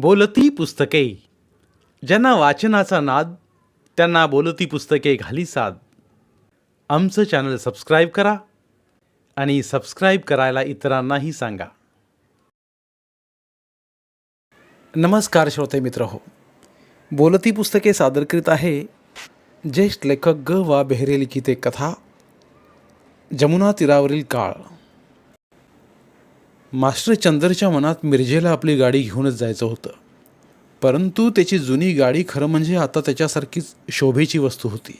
बोलती पुस्तके. ज्यांना वाचनाचा नाद त्यांना बोलती पुस्तके घाली साद. आमचं चॅनल सबस्क्राईब करा आणि सबस्क्राईब करायला इतरांनाही सांगा. नमस्कार श्रोते मित्र हो. बोलती पुस्तके सादर करीत आहे ज्येष्ठ लेखक ग. वा. बेहरे लिखिते कथा जमुना तीरावरील काळ. मास्टर चंदरच्या मनात मिरजेला आपली गाडी घेऊनच जायचं होतं. परंतु त्याची जुनी गाडी खरं म्हणजे आता त्याच्यासारखीच शोभेची वस्तू होती.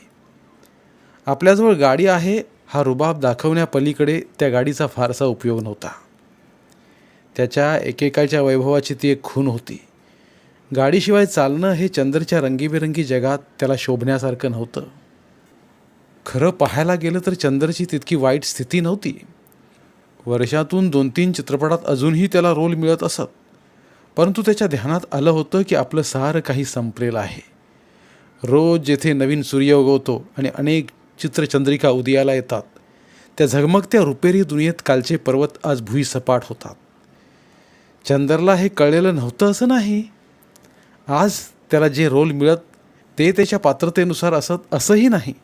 आपल्याजवळ गाडी आहे हा रुबाब दाखवण्यापलीकडे त्या गाडीचा फारसा उपयोग नव्हता. त्याच्या एकेकाच्या वैभवाची ती एक खून होती. गाडीशिवाय चालणं हे चंदरच्या रंगीबेरंगी जगात त्याला शोभण्यासारखं नव्हतं. खरं पाहायला गेलं तर चंदरची तितकी वाईट स्थिती नव्हती. वर्षातून दोन तीन चित्रपटात अजूनही त्याला रोल मिळत असत. परंतु त्याच्या ध्यानात आलं होतं की आपलं सारं काही संपलेलं आहे. रोज जेथे नवीन सूर्य उगवतो आणि अनेक चित्रचंद्रिका उदयाला येतात त्या झगमगत्या रुपेरी दुनियेत कालचे पर्वत आज भुईसपाट होतात. चंदरला हे कळलेलं नव्हतं असं नाही. आज त्याला जे रोल मिळत ते त्याच्या पात्रतेनुसार असत असंही नाही.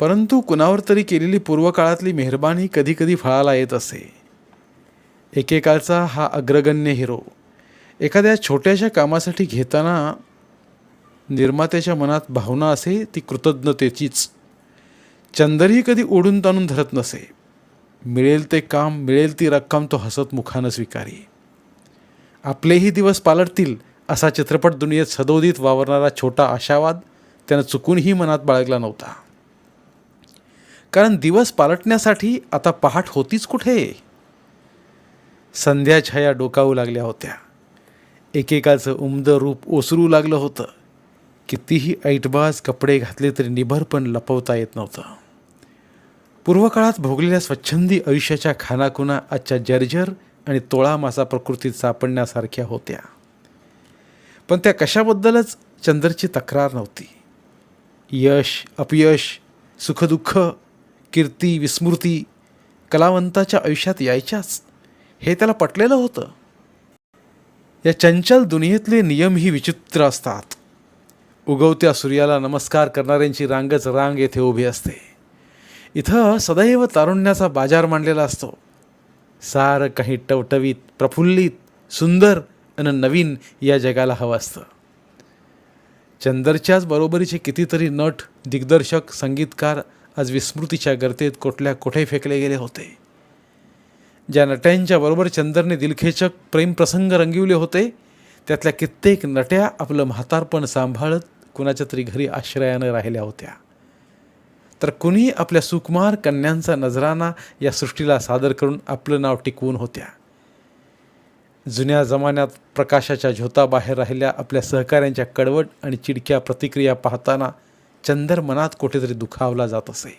परंतु कुणावर तरी केलेली पूर्वकाळातली मेहरबानी कधीकधी फळाला येत असे. एकेकाळचा हा अग्रगण्य हिरो एखाद्या छोट्याशा कामासाठी घेताना निर्मात्याच्या मनात भावना असे ती कृतज्ञतेचीच. चंदरही कधी ओढून ताणून धरत नसे. मिळेल ते काम मिळेल ती रक्कम तो हसत मुखानं स्वीकारी. आपलेही दिवस पालटतील असा चित्रपट दुनियेत सदोदित वावरणारा छोटा आशावाद त्यानं चुकूनही मनात बाळगला नव्हता. कारण दिवस पालटण्यासाठी आता पहाट होतीच कुठे? संध्या छाया डोकावू लागल्या होत्या. एकेकाचं उमदं रूप ओसरू लागलं होतं. कितीही ऐटबाज कपडे घातले तरी निभर पण लपवता येत नव्हतं. पूर्वकाळात भोगलेल्या स्वच्छंदी आयुष्याच्या खानाखुना आजच्या जर्जर आणि तोळा मासा प्रकृतीत सापडण्यासारख्या होत्या. पण त्या कशाबद्दलच चंदरची तक्रार नव्हती. यश अपयश सुखदुःख कीर्ती विस्मृती कलावंताच्या आयुष्यात यायच्याच. हे त्याला पटलेलं होतं. या चंचल दुनियेतले नियमही विचित्र असतात. उगवत्या सूर्याला नमस्कार करणाऱ्यांची रांगच रांग येथे उभी असते. इथं सदैव तारुण्याचा बाजार मांडलेला असतो. सारं काही टवटवीत प्रफुल्लित सुंदर आणि नवीन या जगाला हवं असतं. चंदरच्याच बरोबरीचे कितीतरी नट दिग्दर्शक संगीतकार आज विस्मृतीच्या गर्तेत कुठल्या कुठे फेकले गेले होते? ज्या नट्यांच्या बरोबर चंदरने दिलखेचक प्रेमप्रसंग रंगविले होते त्यातल्या कित्येक नट्या आपलं म्हातारपण सांभाळत कुणाच्या तरी घरी आश्रयानं राहिल्या होत्या. तर कुणी आपल्या सुकुमार कन्यांचा नजराना या सृष्टीला सादर करून आपलं नाव टिकवून होत्या? जुन्या जमान्यात प्रकाशाच्या झोताबाहेर राहिल्या आपल्या सहकाऱ्यांच्या कडवट आणि चिडक्या प्रतिक्रिया पाहताना चंदर मनात कुठेतरी दुखावला जात असे.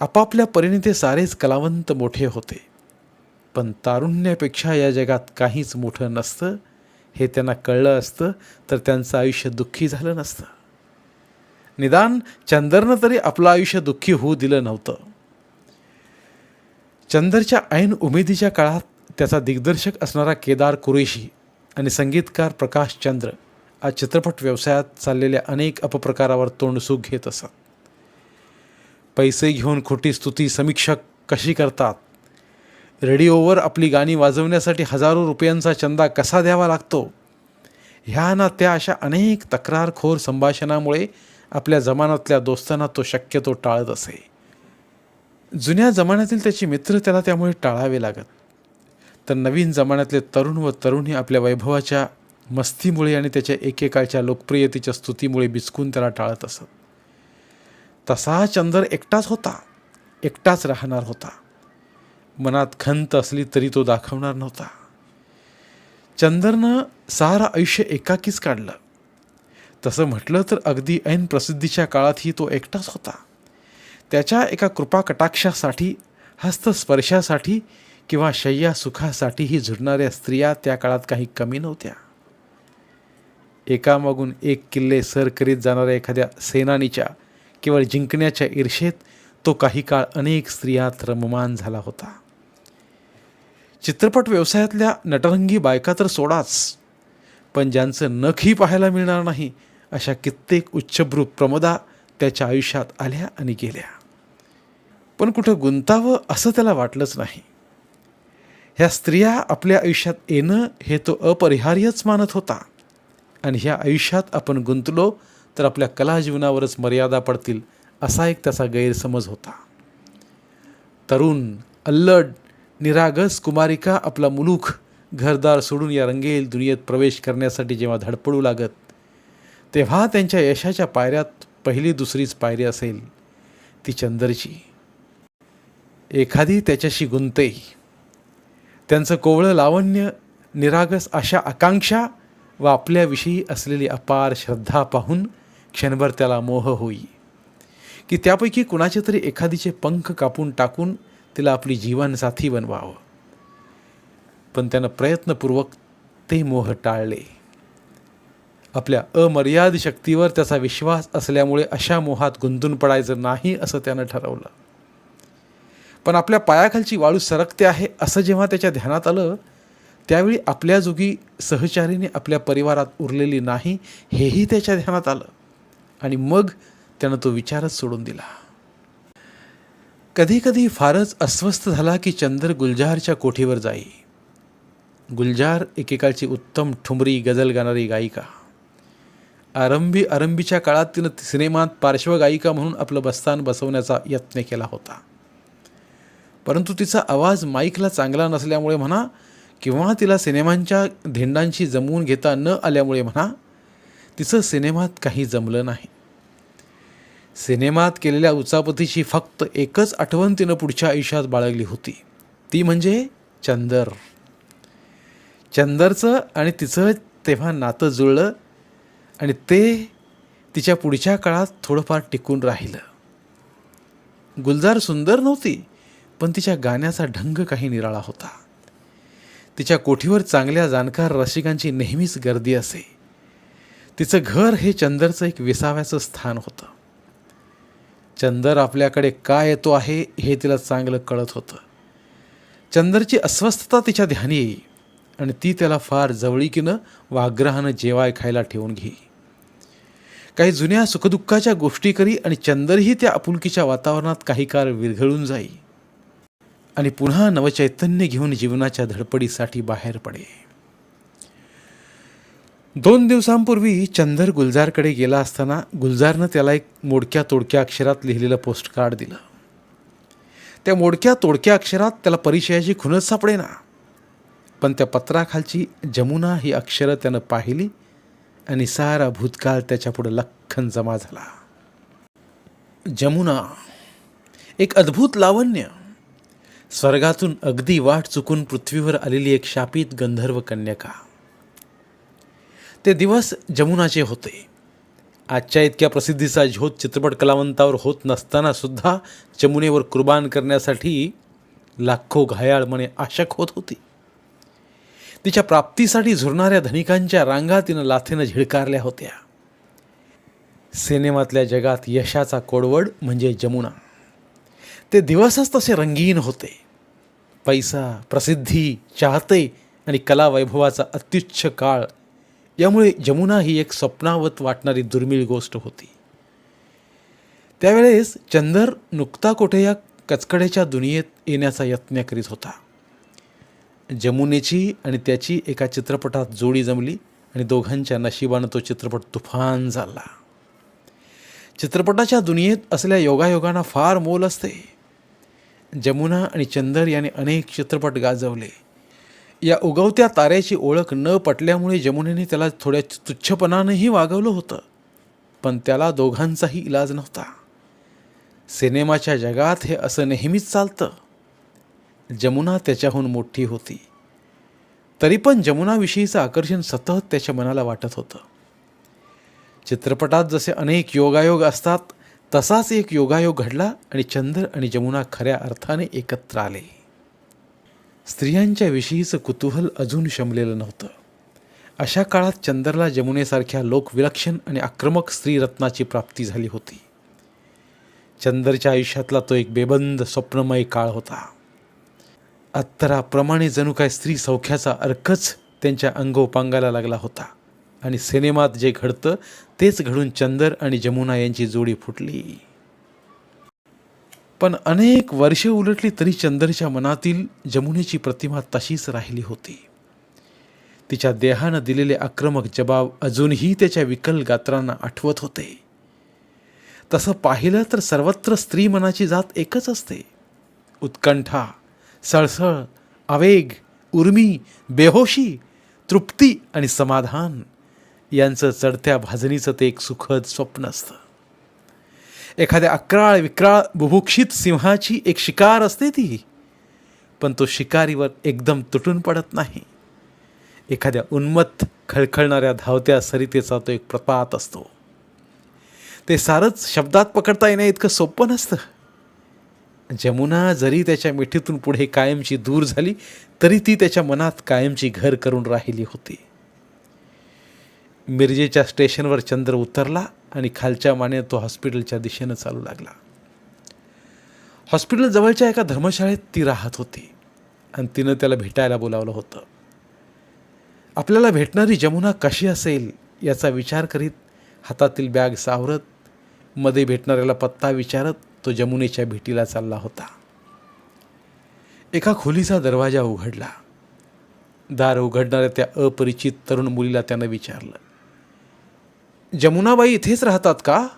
आपापल्या परीने ते सारेच कलावंत मोठे होते. पण तारुण्यापेक्षा या जगात काहीच मोठं नसतं. हे त्यांना कळलं असतं तर त्यांचं आयुष्य दुःखी झालं नसतं. निदान चंदरनं तरी आपलं आयुष्य दुःखी होऊ दिलं नव्हतं. चंदरच्या ऐन उमेदीच्या काळात त्याचा दिग्दर्शक असणारा केदार कुरेशी आणि संगीतकार प्रकाश चंद्र आज चित्रपट व्यवसायात चाललेल्या अनेक अपप्रकारावर तोंडसूक घेत असत. पैसे घेऊन खोटी स्तुती समीक्षक कशी करतात? रेडिओवर आपली गाणी वाजवण्यासाठी हजारो रुपयांचा चंदा कसा द्यावा लागतो? ह्या ना त्या अशा अनेक तक्रारखोर संभाषणामुळे आपल्या जमान्यातल्या दोस्तांना तो शक्यतो टाळत असे. जुन्या जमान्यातील त्याचे मित्र त्याला त्यामुळे टाळावे लागत. तर नवीन जमान्यातले तरुण व तरुणी आपल्या वैभवाच्या मस्तीमुळे आणि त्याच्या एकेकाळच्या लोकप्रियतेच्या स्तुतीमुळे बिचकून त्याला टाळत असत. तसा चंदर एकटाच होता. एकटाच राहणार होता. मनात खंत असली तरी तो दाखवणार नव्हता. चंदरनं सारं आयुष्य एकाकीच काढलं. तसं म्हटलं तर अगदी ऐन प्रसिद्धीच्या काळातही तो एकटाच होता. त्याच्या एका कृपा कटाक्षासाठी हस्तस्पर्शासाठी किंवा शय्या सुखासाठीही झुडणाऱ्या स्त्रिया त्या काळात काही कमी नव्हत्या. एकामागून एक किल्ले सर करीत जाणाऱ्या एखाद्या सेनानीच्या केवळ जिंकण्याच्या ईर्षेत तो काही काळ अनेक स्त्रियात रममान झाला होता. चित्रपट व्यवसायातल्या नटरंगी बायका तर सोडाच पण ज्यांचं नखही पाहायला मिळणार नाही अशा कित्येक उच्चभ्रू प्रमोदा त्याच्या आयुष्यात आल्या आणि गेल्या. पण कुठं गुंतावं असं त्याला वाटलंच नाही. ह्या स्त्रिया आपल्या आयुष्यात येणं हे तो अपरिहार्यच मानत होता. आणि ह्या आयुष्यात आपण गुंतलो तर आपल्या कला जीवनावरच मर्यादा पडतील असा एक त्याचा गैरसमज होता. तरुण अल्लड निरागस कुमारिका आपला मुलूख घरदार सोडून या रंगेल दुनियेत प्रवेश करण्यासाठी जेव्हा धडपडू लागत तेव्हा त्यांच्या यशाच्या पायऱ्यात पहिली दुसरीच पायरी असेल ती चंदरची. एखादी त्याच्याशी गुंते. त्यांचं कोवळं लावण्य निरागस अशा आकांक्षा व आपल्याविषयी असलेली अपार श्रद्धा पाहून क्षणभर त्याला मोह होई. की त्यापैकी कुणाचे तरी एखादीचे पंख कापून टाकून तिला आपली जीवनसाथी बनवावं. पण त्यानं प्रयत्नपूर्वक ते मोह टाळले. आपल्या अमर्याद शक्तीवर त्याचा विश्वास असल्यामुळे अशा मोहात गुंतून पडायचं नाही असं त्यानं ठरवलं. पण आपल्या पायाखालची वाळू सरकते आहे असं जेव्हा त्याच्या ध्यानात आलं त्यावेळी आपल्या जोगी सहचारीने आपल्या परिवारात उरलेली नाही हेही त्याच्या ध्यानात आलं. आणि मग त्यानं तो विचारच सोडून दिला. कधीकधी फारच अस्वस्थ झाला की चंदर गुलजारच्या कोठीवर जाई. गुलजार एकेकाळची उत्तम ठुमरी गजल गाणारी गायिका. आरंभी आरंभीच्या काळात तिनं सिनेमात पार्श्वगायिका म्हणून आपलं बस्तान बसवण्याचा यत्न केला होता. परंतु तिचा आवाज माईकला चांगला नसल्यामुळे म्हणा किंवा तिला सिनेमांच्या धिंडांशी जमवून घेता न आल्यामुळे म्हणा तिचं सिनेमात काही जमलं नाही. सिनेमात केलेल्या उचापतीची फक्त एकच आठवण तिनं पुढच्या आयुष्यात बाळगली होती. ती म्हणजे चंदर. चंदरचं आणि तिचं तेव्हा नातं जुळलं आणि ते तिच्या पुढच्या काळात थोडंफार टिकून राहिलं. गुलजार सुंदर नव्हती पण तिच्या गाण्याचा ढंग काही निराळा होता. तिच्या कोठीवर चांगल्या जाणकार रसिकांची नेहमीच गर्दी असे. तिचं घर हे चंदरचं एक विसाव्याचं स्थान होतं. चंदर आपल्याकडे का येतो आहे हे तिला चांगलं कळत होतं. चंदरची अस्वस्थता तिच्या ध्यानी येई आणि ती त्याला फार जवळीकीनं व आग्रहानं जेवाय खायला ठेवून घेई. काही जुन्या सुखदुःखाच्या गोष्टी करी आणि चंदरही त्या आपुलकीच्या वातावरणात काही काळ विरघळून जाई. आणि पुन्हा नवचैतन्य घेऊन जीवनाच्या धडपडीसाठी बाहेर पडे. दोन दिवसांपूर्वी चंदर गुलजारकडे गेला असताना गुलजारनं त्याला एक मोडक्या तोडक्या अक्षरात लिहिलेलं पोस्टकार्ड दिलं. त्या मोडक्या तोडक्या अक्षरात त्याला परिचयाची खुणच सापडेना. पण त्या पत्राखालची जमुना ही अक्षरं त्यानं पाहिली आणि सारा भूतकाळ त्याच्यापुढं लख्खन जमा झाला. जमुना एक अद्भुत लावण्य. स्वर्गातून अगदी वाट चुकून पृथ्वीवर आलेली एक शापित गंधर्व कन्यका. ते दिवस जमुनाचे होते. आजच्या इतक्या प्रसिद्धीचा झोत चित्रपट कलावंतावर होत नसताना सुद्धा जमुनेवर कुर्बान करण्यासाठी लाखो घायाळ मने आशक होत होती. तिच्या प्राप्तीसाठी झुरणाऱ्या धनिकांच्या रांगा तिनं लाथेनं झिडकारल्या होत्या. सिनेमातल्या जगात यशाचा कोडवड म्हणजे जमुना. ते दिवसच तसे रंगीन होते. पैसा प्रसिद्धी चाहते आणि कला वैभवाचा अत्युच्च काळ. यामुळे जमुना ही एक स्वप्नावत वाटणारी दुर्मिळ गोष्ट होती. त्यावेळेस चंदर नुकता कोठे या कचकड्याच्या दुनियेत येण्याचा यत्न करीत होता. जमुनेची आणि त्याची एका चित्रपटात जोडी जमली आणि दोघांच्या नशिबानं तो चित्रपट तुफान झाला. चित्रपटाच्या दुनियेत असल्या योगायोगांना फार मोल असते. जमुना आणि चंदर याने अनेक चित्रपट गाजवले. या उगवत्या ताऱ्याची ओळख न पटल्यामुळे जमुनेने त्याला थोड्या तुच्छपणानंही वागवलं होतं पण त्याला दोघांचाही इलाज नव्हता. सिनेमाच्या जगात हे असं नेहमीच चालतं. जमुना त्याच्याहून मोठी होती. तरी पण जमुनाविषयीचं आकर्षण सतत त्याच्या मनाला वाटत होतं. चित्रपटात जसे अनेक योगायोग असतात तसाच एक योगायोग घडला आणि चंदर आणि जमुना खऱ्या अर्थाने एकत्र आले. स्त्रियांच्या विषयीचं कुतूहल अजून शमलेलं नव्हतं. अशा काळात चंदरला जमुनेसारख्या लोकविलक्षण आणि आक्रमक स्त्रीरत्नाची प्राप्ती झाली होती. चंदरच्या आयुष्यातला तो एक बेबंद स्वप्नमय काळ होता. अत्तराप्रमाणे जणू काय स्त्री सौख्याचा अर्कच त्यांच्या अंगोपांगाला लागला होता. आणि सिनेमात जे घडतं तेच घडून चंदर आणि जमुना यांची जोडी फुटली. पण अनेक वर्षे उलटली तरी चंदरच्या मनातील जमुनेची प्रतिमा तशीच राहिली होती. तिच्या देहानं दिलेले आक्रमक जबाब अजूनही त्याच्या विकल गात्रांना आठवत होते. तसं पाहिलं तर सर्वत्र स्त्री मनाची जात एकच असते. उत्कंठा सळसळ आवेग उर्मी बेहोशी तृप्ती आणि समाधान. यांचं चढत्या भाजणीचं ते एक सुखद स्वप्न असतं. एखाद्या अक्राळ विक्राळ बुभुक्षित सिंहाची एक शिकार असते ती पण तो शिकारीवर एकदम तुटून पडत नाही. एखाद्या उन्मत्त खळखळणाऱ्या धावत्या सरितेचा तो एक प्रपात असतो. ते सारंच शब्दात पकडता येण्या इतकं सोपं नसतं. जमुना जरी त्याच्या मिठीतून पुढे कायमची दूर झाली तरी ती त्याच्या मनात कायमची घर करून राहिली होती. मिरजेच्या स्टेशनवर चंद्र उतरला आणि खालच्या माने तो हॉस्पिटलच्या दिशेनं चालू लागला. हॉस्पिटल जवळच्या एका धर्मशाळेत ती राहत होती आणि तिनं त्याला भेटायला बोलावलं होतं. आपल्याला भेटणारी जमुना कशी असेल याचा विचार करीत हातातील बॅग सावरत मध्ये भेटणाऱ्याला पत्ता विचारत तो जमुनेच्या भेटीला चालला होता. एका खोलीचा दरवाजा उघडला. दार उघडणाऱ्या त्या अपरिचित तरुण मुलीला त्यानं विचारलं जमुनाबाई इथेच राहतात का?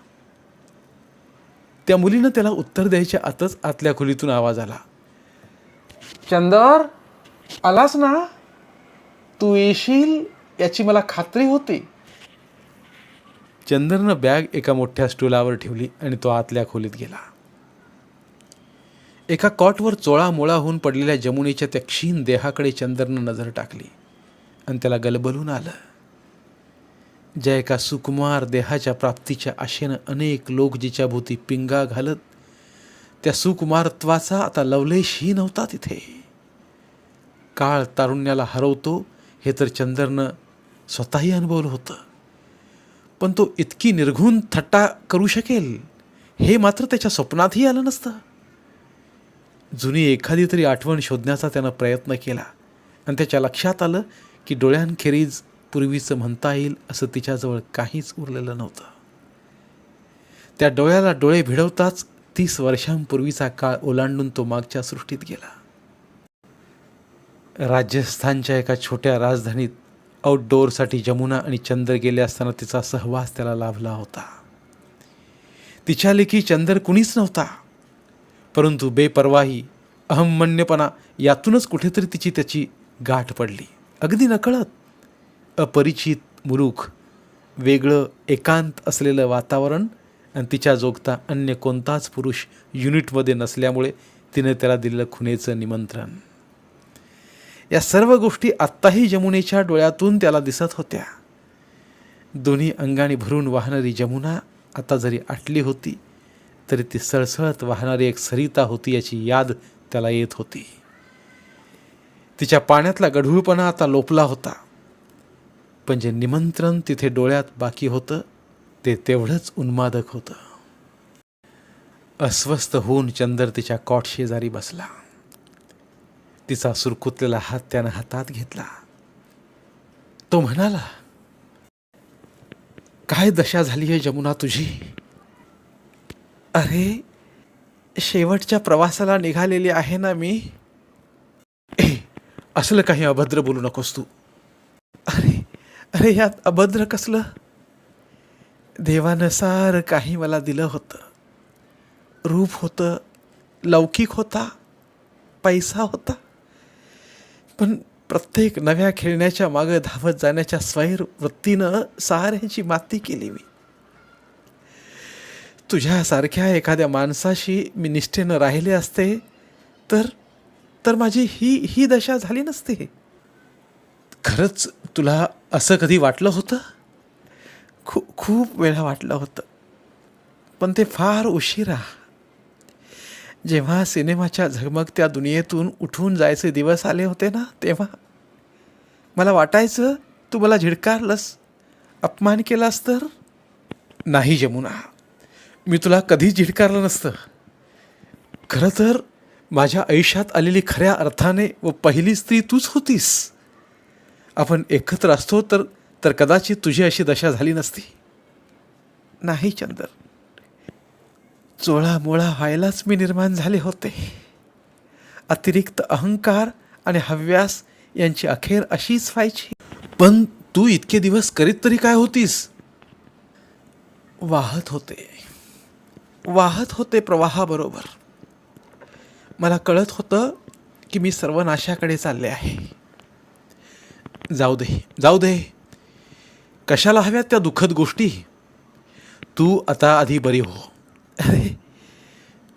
त्या मुलीनं त्याला उत्तर द्यायच्या आतच आतल्या खोलीतून आवाज आला. चंदर आलास ना? तू येशील याची मला खात्री होती. चंदरनं बॅग एका मोठ्या स्टूलावर ठेवली आणि तो आतल्या खोलीत गेला. एका कॉटवर चोळा मोळा होऊन पडलेल्या जमुनेच्या त्या क्षीण देहाकडे चंदरनं नजर टाकली आणि त्याला गलबलून आलं. ज्या एका सुकुमार देहाच्या प्राप्तीच्या आशेनं अनेक लोक जिच्या भोवती पिंगा घालत त्या सुकुमारत्वाचा आता लवलेशही नव्हता तिथे. काळ तारुण्याला हरवतो हे तर चंदरनं स्वतःही अनुभवलं होतं. पण तो इतकी निर्घुण थट्टा करू शकेल हे मात्र त्याच्या स्वप्नातही आलं नसतं. जुनी एखादी तरी आठवण शोधण्याचा त्यानं प्रयत्न केला आणि त्याच्या लक्षात आलं की डोळ्यांखेरीज पूर्वीचं म्हणता येईल असं तिच्याजवळ काहीच उरलेलं नव्हतं. त्या डोळ्याला डोळे भिडवताच तीस वर्षांपूर्वीचा काळ ओलांडून तो मागच्या सृष्टीत गेला. राजस्थानच्या एका छोट्या राजधानीत आउटडोअरसाठी जमुना आणि चंद्र गेले असताना तिचा सहवास त्याला लाभला होता. तिच्या लेखी चंदर कुणीच नव्हता. परंतु बेपरवाही अहमन्यपणा यातूनच कुठेतरी तिची त्याची गाठ पडली. अगदी नकळत. अपरिचित मुलूक वेगळं एकांत असलेलं वातावरण आणि तिच्या जोगता अन्य कोणताच पुरुष युनिटमध्ये नसल्यामुळे तिने त्याला दिलेलं खुनेचं निमंत्रण. या सर्व गोष्टी आत्ताही जमुनेच्या डोळ्यातून त्याला दिसत होत्या. दोन्ही अंगाने भरून वाहणारी जमुना आता जरी आटली होती तरी ती सळसळत वाहणारी एक सरिता होती याची याद त्याला येत होती. तिच्या पाण्यातला गढूळपणा आता लोपला होता. पण जे निमंत्रण तिथे डोळ्यात बाकी होतं ते तेवढंच उन्मादक होतं. अस्वस्थ होऊन चंदर तिच्या कॉट शेजारी बसला. तिचा सुरकुतलेला हात त्यानं हातात घेतला. तो म्हणाला काय दशा झाली आहे जमुना तुझी? अरे शेवटच्या प्रवासाला निघालेली आहे ना मी? ए असलं काही अभद्र बोलू नकोस तू. अरे अरे यात अभद्र कसलं? देवानं सारं काही मला दिलं होतं. रूप होतं लौकिक होता पैसा होता. पण प्रत्येक नव्या खेळण्याच्या मागं धावत जाण्याच्या स्वैर वृत्तीनं साऱ्यांची माती केली मी. तुझ्यासारख्या एखाद्या माणसाशी मी निष्ठेनं राहिले असते तर तर माझी ही ही दशा झाली नसते. खरंच तुला असं कधी वाटलं होतं? खू खूप वेळा वाटलं होतं. पण ते फार उशिरा जेव्हा सिनेमाच्या झगमगत्या दुनियेतून उठून जायचे दिवस आले होते ना तेव्हा? मला वाटायचं तू मला झिडकारलंस. अपमान केलास तर? नाही जमुना. मी तुला कधीच झिडकारलं नसतं. खरं तर माझ्या आयुष्यात आलेली खऱ्या अर्थाने व पहिली स्त्री तूच होतीस. आपण एकत्र असतो तर तर कदाचित तुझी अशी दशा झाली नसती. नाही चंदर. चोळामोळा व्हायलाच मी निर्माण झाले होते. अतिरिक्त अहंकार आणि हव्यास यांची अखेर अशीच व्हायची. पण तू इतके दिवस करीत तरी काय होतीस? वाहत होते. वाहत होते प्रवाहाबरोबर. मला कळत होतं की मी सर्वनाशाकडे चालले आहे. जाऊ दे जाऊ दे. कशाला हव्यात त्या दुःखद गोष्टी? तू आता आधी बरी हो. अरे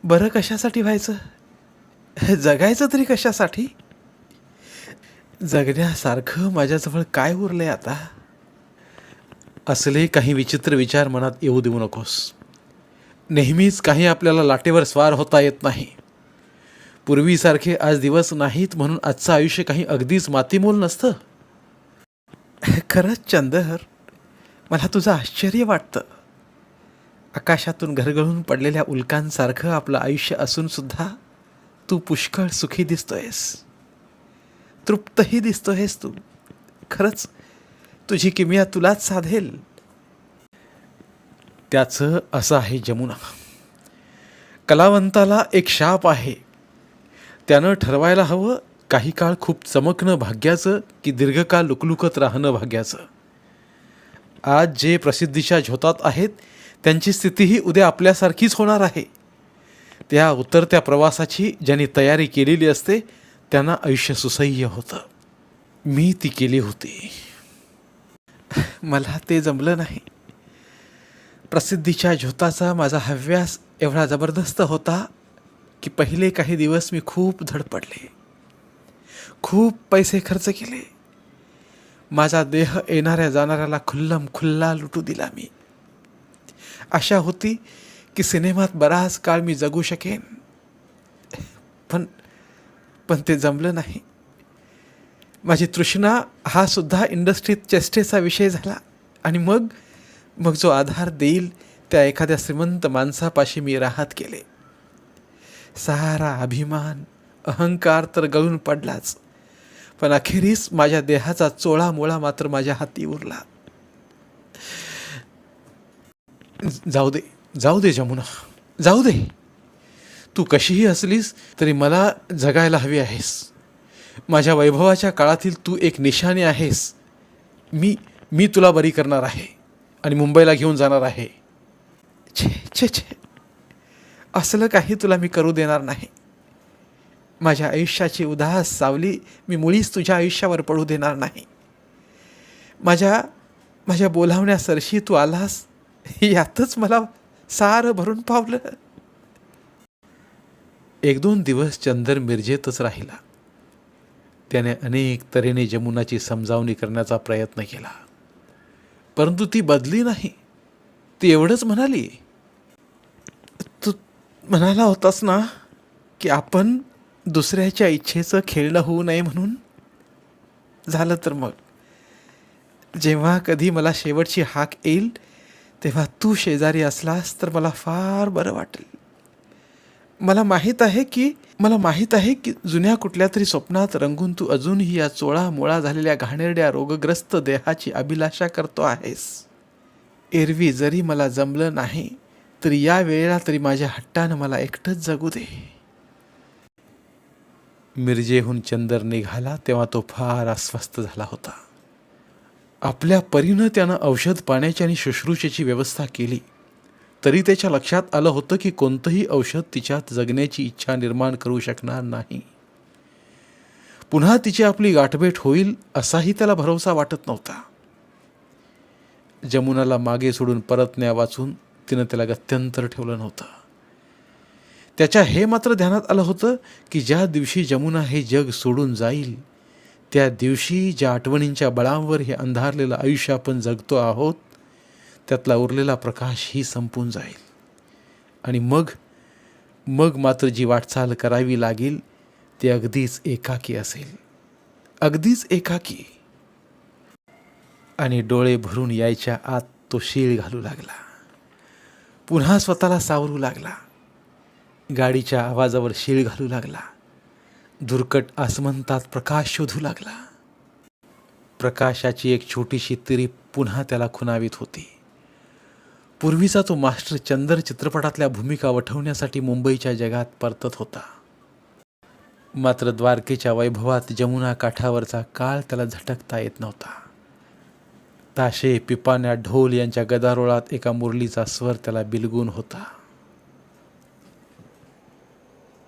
बरं कशासाठी व्हायचं? जगायचं तरी कशासाठी? जगण्यासारखं माझ्याजवळ काय उरलं आहे आता? असले काही विचित्र विचार मनात येऊ देऊ नकोस. नेहमीच काही आपल्याला लाटेवर स्वार होता येत नाही. पूर्वीसारखे आज दिवस नाहीत म्हणून आजचं आयुष्य काही अगदीच मातीमोल नसतं. खरंच चंदर मला तुझं आश्चर्य वाटतं. आकाशातून घरगळून पडलेल्या उल्कांसारखं आपलं आयुष्य असूनसुद्धा तू पुष्कळ सुखी दिसतोयस. तृप्तही दिसतोयस तू. खरंच तुझी किमिया तुलाच साधेल. त्याचं असं आहे जमुना. कलावंताला एक शाप आहे. त्यानं ठरवायला हवं काही काळ खूप चमकणं भाग्याचं की दीर्घकाळ लुकलुकत राहणं भाग्याचं. आज जे प्रसिद्धीच्या झोतात आहेत त्यांची स्थितीही उद्या आपल्यासारखीच होणार आहे. त्या उतरत्या प्रवासाची ज्यांनी तयारी केलेली असते त्यांना आयुष्य सुसह्य होतं. मी ती केली होती. मला ते जमलं नाही. प्रसिद्धीच्या झोताचा माझा हव्यास एवढा जबरदस्त होता की पहिले काही दिवस मी खूप धडपडले. खूप पैसे खर्च केले. माझा देह येणाऱ्या जाणाऱ्याला खुल्लम खुल्ला लुटू दिला मी. आशा होती की सिनेमात बराच काळ मी जगू शकेन. पण पण ते जमलं नाही. माझी तृष्णा हा सुद्धा इंडस्ट्रीत चेष्टेचा विषय झाला आणि मग मग जो आधार देईल त्या एखाद्या श्रीमंत माणसापाशी मी राहत केले सारा अभिमान अहंकार तर गळून पडलाच. पण अखेरीस माझ्या देहाचा चोळा मोळा मात्र माझ्या हाती उरला. जाऊ दे जाऊ दे जमुना जाऊ दे. तू कशीही असलीस तरी मला जगायला हवी आहेस. माझ्या वैभवाच्या काळातील तू एक निशाणी आहेस. मी मी तुला बरी करणार आहे आणि मुंबईला घेऊन जाणार आहे. छे छे छे. असलं काही तुला मी करू देणार नाही. माझ्या आयुष्याची उदास सावली मी मुळीच तुझ्या आयुष्यावर पडू देणार नाही. माझ्या माझ्या बोलावण्यासरशी तू आलास यातच मला सारं भरून पावलं. एक दोन दिवस चंदर मिरजेतच राहिला. त्याने अनेक तऱ्हेने जमुनाची समजावणी करण्याचा प्रयत्न केला. परंतु ती बदली नाही. ती एवढंच म्हणाली तू म्हणाला होतास ना की आपण दुसऱ्याच्या इच्छेचं खेळणं होऊ नये म्हणून? झालं तर मग. जेव्हा कधी मला शेवटची हाक येईल तेव्हा तू शेजारी असलास तर मला फार बरं वाटेल. मला माहीत आहे की मला माहीत आहे की जुन्या कुठल्या तरी स्वप्नात रंगून तू अजूनही या चोळा मोळा झालेल्या घाणेरड्या रोगग्रस्त देहाची अभिलाषा करतो आहेस. एरवी जरी मला जमलं नाही तरी या वेळेला तरी माझ्या हट्टानं मला एकटंच जगू दे. मिरजेहून चंदर निघाला तेव्हा तो फार अस्वस्थ झाला होता. आपल्या परीनं त्यानं औषध पाण्याची आणि शुश्रूषेची व्यवस्था केली. तरी त्याच्या लक्षात आलं होतं की कोणतंही औषध तिच्यात जगण्याची इच्छा निर्माण करू शकणार नाही. पुन्हा तिची आपली गाठभेट होईल असाही त्याला भरोसा वाटत नव्हता. जमुनाला मागे सोडून परतण्या वाचून तिनं त्याला गत्यंतर ठेवलं नव्हतं. त्याच्या हे मात्र ध्यानात आलं होतं की ज्या दिवशी जमुना हे जग सोडून जाईल त्या दिवशी ज्या आठवणींच्या बळांवर हे अंधारलेलं आयुष्य आपण जगतो आहोत त्यातला उरलेला प्रकाश ही संपून जाईल. आणि मग मग मात्र जी वाटचाल करावी लागेल ती अगदीच एकाकी असेल. अगदीच एकाकी. आणि डोळे भरून यायच्या आत तो शीळ घालू लागला. पुन्हा स्वतःला सावरू लागला. गाडीच्या आवाजावर शीळ घालू लागला. धुरकट आसमंतात प्रकाश शोधू लागला. प्रकाशाची एक छोटीशी तिरी पुन्हा त्याला खुनावीत होती. पूर्वीचा तो मास्टर चंदर चित्रपटातल्या भूमिका वठवण्यासाठी मुंबईच्या जगात परतत होता. मात्र द्वारकेच्या वैभवात जमुना काठावरचा काळ त्याला झटकता येत नव्हता. ताशे पिपाण्या ढोल यांच्या गदारोळात एका मुरलीचा स्वर त्याला बिलगून होता.